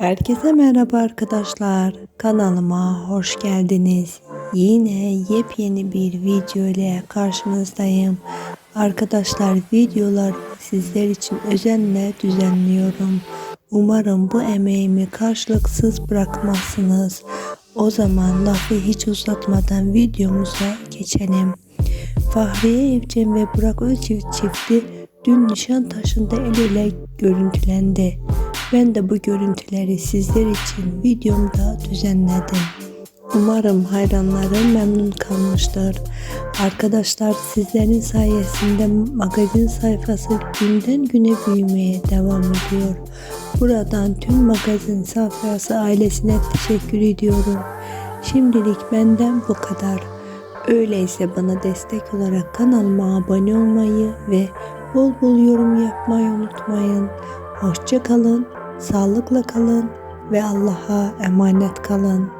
Herkese merhaba arkadaşlar. Kanalıma hoş geldiniz. Yine yepyeni bir video ile karşınızdayım. Arkadaşlar videolar sizler için özenle düzenliyorum. Umarım bu emeğimi karşılıksız bırakmazsınız. O zaman lafı hiç uzatmadan videomuza geçelim. Fahriye Evcen ve Burak Özçivit çifti dün Nişantaşı'nda el ele görüntülendi. Ben de bu görüntüleri sizler için videomda düzenledim. Umarım hayranlarım memnun kalmıştır. Arkadaşlar sizlerin sayesinde magazin sayfası günden güne büyümeye devam ediyor. Buradan tüm magazin sayfası ailesine teşekkür ediyorum. Şimdilik benden bu kadar. Öyleyse bana destek olarak kanalıma abone olmayı ve bol bol yorum yapmayı unutmayın. Hoşça kalın, sağlıkla kalın ve Allah'a emanet kalın.